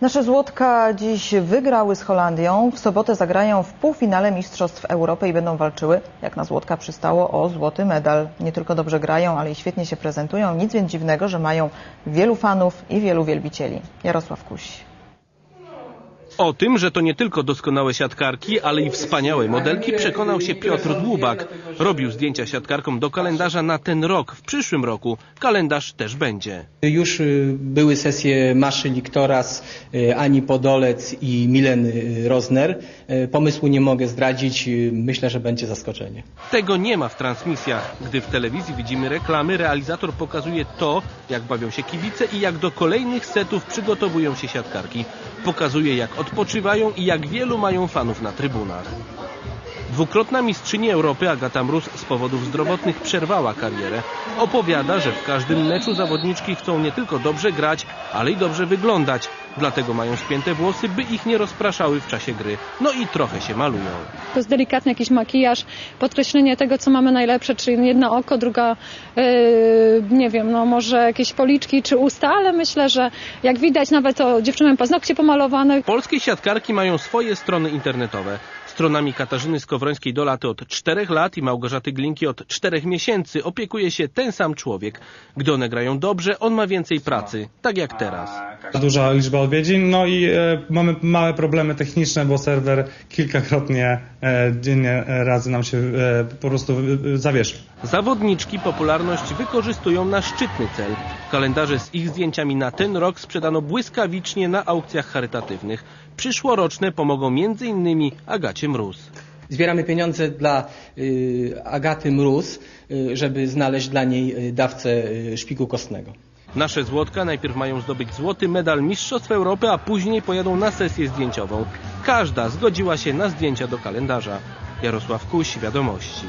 Nasze Złotka dziś wygrały z Holandią. W sobotę zagrają w półfinale Mistrzostw Europy i będą walczyły, jak na Złotka przystało, o złoty medal. Nie tylko dobrze grają, ale i świetnie się prezentują. Nic więc dziwnego, że mają wielu fanów i wielu wielbicieli. Jarosław Kuś. O tym, że to nie tylko doskonałe siatkarki, ale i wspaniałe modelki przekonał się Piotr Dłubak. Robił zdjęcia siatkarkom do kalendarza na ten rok. W przyszłym roku kalendarz też będzie. Już y, były sesje Maszy Liktoras, y, Ani Podolec i Milen y, Rozner. Pomysłu nie mogę zdradzić, myślę, że będzie zaskoczenie. Tego nie ma w transmisjach. Gdy w telewizji widzimy reklamy, realizator pokazuje to, jak bawią się kibice i jak do kolejnych setów przygotowują się siatkarki. Pokazuje, jak odpoczywają i jak wielu mają fanów na trybunach. Dwukrotna mistrzyni Europy Agata Mróz z powodów zdrowotnych przerwała karierę. Opowiada, że w każdym meczu zawodniczki chcą nie tylko dobrze grać, ale i dobrze wyglądać. Dlatego mają spięte włosy, by ich nie rozpraszały w czasie gry. No i trochę się malują. To jest delikatny jakiś makijaż, podkreślenie tego, co mamy najlepsze, czyli jedno oko, druga, yy, nie wiem, no może jakieś policzki czy usta, ale myślę, że jak widać nawet to dziewczyny paznokcie pomalowane. Polskie siatkarki mają swoje strony internetowe. Stronami Katarzyny Skowrońskiej Dolaty od 4 lat i Małgorzaty Glinki od 4 miesięcy opiekuje się ten sam człowiek. Gdy one grają dobrze, on ma więcej pracy, tak jak teraz. Duża liczba odwiedzin, no i e, mamy małe problemy techniczne, bo serwer kilkakrotnie e, dziennie razy nam się e, po prostu e, zawieszył. Zawodniczki popularność wykorzystują na szczytny cel. Kalendarze z ich zdjęciami na ten rok sprzedano błyskawicznie na aukcjach charytatywnych. Przyszłoroczne pomogą m.in. Agacie Mróz. Zbieramy pieniądze dla y, Agaty Mróz, y, żeby znaleźć dla niej y, dawcę y, szpiku kostnego. Nasze złotka najpierw mają zdobyć złoty medal Mistrzostw Europy, a później pojadą na sesję zdjęciową. Każda zgodziła się na zdjęcia do kalendarza. Jarosław Kuś, Wiadomości.